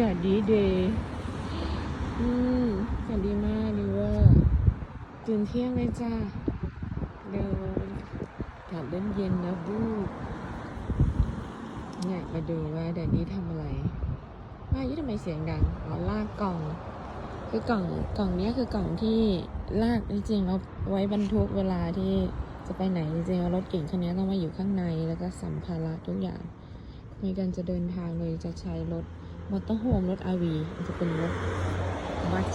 ากาศดีเดย์อืมอากาศดีมากดีว่าตื่นเที่ยงเลยจ้าเดินอากาศเล่นเย็นนะบูเนี่ยมาดูว่าแดดดี้ทำอะไร ว่ายี่ทำไมเสียงดัง อ๋อ ลากกล่อง คือกล่อง กล่องเนี้ยคือกล่องที่ลากจริงๆเราไว้บรรทุกเวลาที่จะไปไหนจริงๆรถเก่งคันนี้ต้องมาอยู่ข้างในแล้วก็สัมภาระทุกอย่าง ในการจะเดินทางเลยจะใช้รถ มอเตอร์โฮมรถ RV จะเป็นรถบัส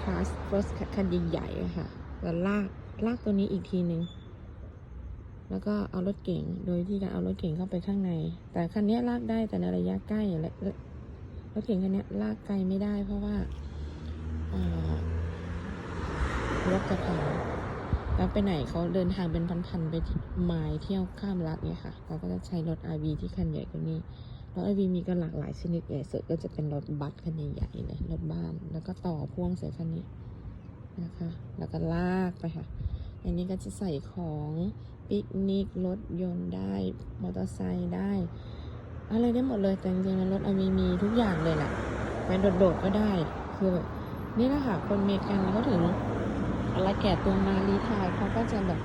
คลาสรถคันใหญ่ๆอะค่ะแล้วลากลากตัวนี้อีกทีหนึ่งแล้วก็เอารถเก่งโดยที่การเอารถเก่งเข้าไปข้างใน แต่คันนี้ลากได้แต่ในระยะใกล้และรถเก่งคันนี้ลากไกลไม่ได้ เพราะว่าอรถกระพังแล้วไปไหนเขาเดินทางเป็นพันๆไปที่ไมล์เที่ยวข้ามรัฐเนี่ยค่ะ เราก็จะใช้รถ RV ที่คันใหญ่กว่านี้ รถ RV มีกันหลากหลายชนิดใหญ่สุดก็จะเป็นรถบัสคันใหญ่ๆเลยรถบ้านแล้วก็ต่อพ่วงใส่คันนี้นะคะ แล้วก็ลากไปค่ะ อันนี้ก็จะใส่ของปิกนิกรถยนต์ได้มอเตอร์ไซค์ได้ อะไรได้หมดเลยแต่จริงๆแล้วรถ RV มีทุกอย่างเลยแหละไปโดดๆก็ได้คือแบบนี่แหละค่ะคนเมกันเขาถึงอะไรแก่ตัวมารีไทายเขาก็จะแบบ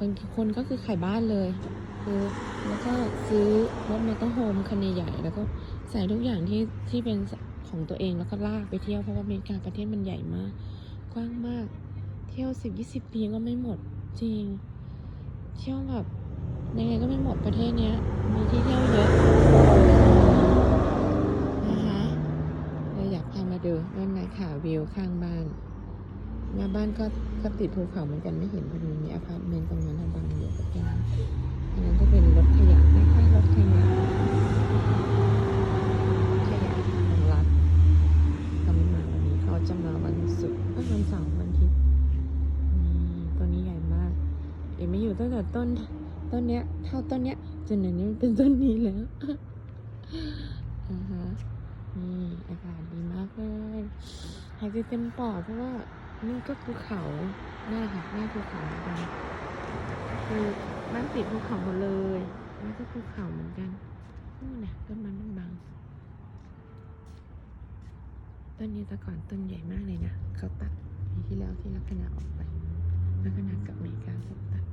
บางคนก็คือขายบ้านเลยคือแล้วก็ซื้อรถมอเตอร์โฮมคันใหญ่แล้วก็ใส่ทุกอย่างที่ที่เป็นของตัวเองแล้วก็ลากไปเที่ยวเพราะว่าอเมริกาประเทศมันใหญ่มาก กว้างมาก เที่ยวสิบยี่สิบปีก็ไม่หมดจริง เที่ยวแบบยังไงก็ไม่หมดประเทศเนี้ยมีที่เที่ยวเยอะ เราอยากพามาดูนั่นนะค่ะวิวข้างบ้าน หน้าบ้านก็ก็ติดภูเขาเหมือนกันไม่เห็นพอดีมีอพาร์ตเมนต์ตรงนั้นบางอยู่กับแกอันนั้นก็เป็นรถขยะนะคะรถขยะขยะของรัฐเขาไม่มาวันนี้เขาจะมาวันศุกร์วันเสาร์วันอาทิตย์นี่ต้นนี้ใหญ่มาก เอ็มไม่อยู่ตั้งแต่ต้นต้นเนี้ย เท่าต้นเนี้ยจนเดี๋ยวนี้เป็นต้นนี้แล้วอ่าฮะนี่อากาศดีมากเลยหายใจเต็มปอดเพราะว่า นี่ก็ภูเขาหน้าค่ะหน้าภูเขาเหมือนกันคือบ้านติดภูเขาหมดเลยนี่ก็ภูเขาเหมือนกันนี่นะต้นมันมันบางต้นนี้แต่ก่อนต้นใหญ่มากเลยนะเขาตัดปีที่แล้วที่ลักษณะออกไปลักษณะกับอเมริกาเขาตัด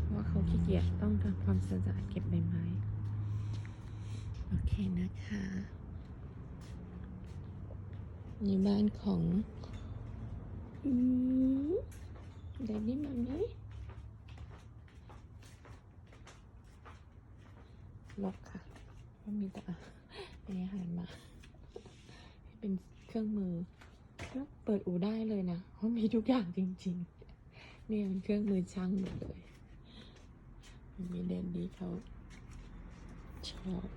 เพราะว่าเขาขี้เกียจต้องทำความสะอาดเก็บใบไม้โอเคนะคะนี่บ้านของ เดนนี่มาไหมล็อกค่ะก็มีแต่เป็นอาหารมาให้เป็นเครื่องมือก็เปิดอู่ได้เลยนะเพราะมีทุกอย่างจริงๆเนี่ยเป็นเครื่องมือช่างหมดเลยมันมีแดนดีเขาชอบ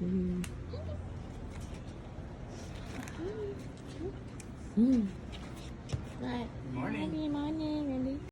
อืม Mm. Good morning. Morning, morning.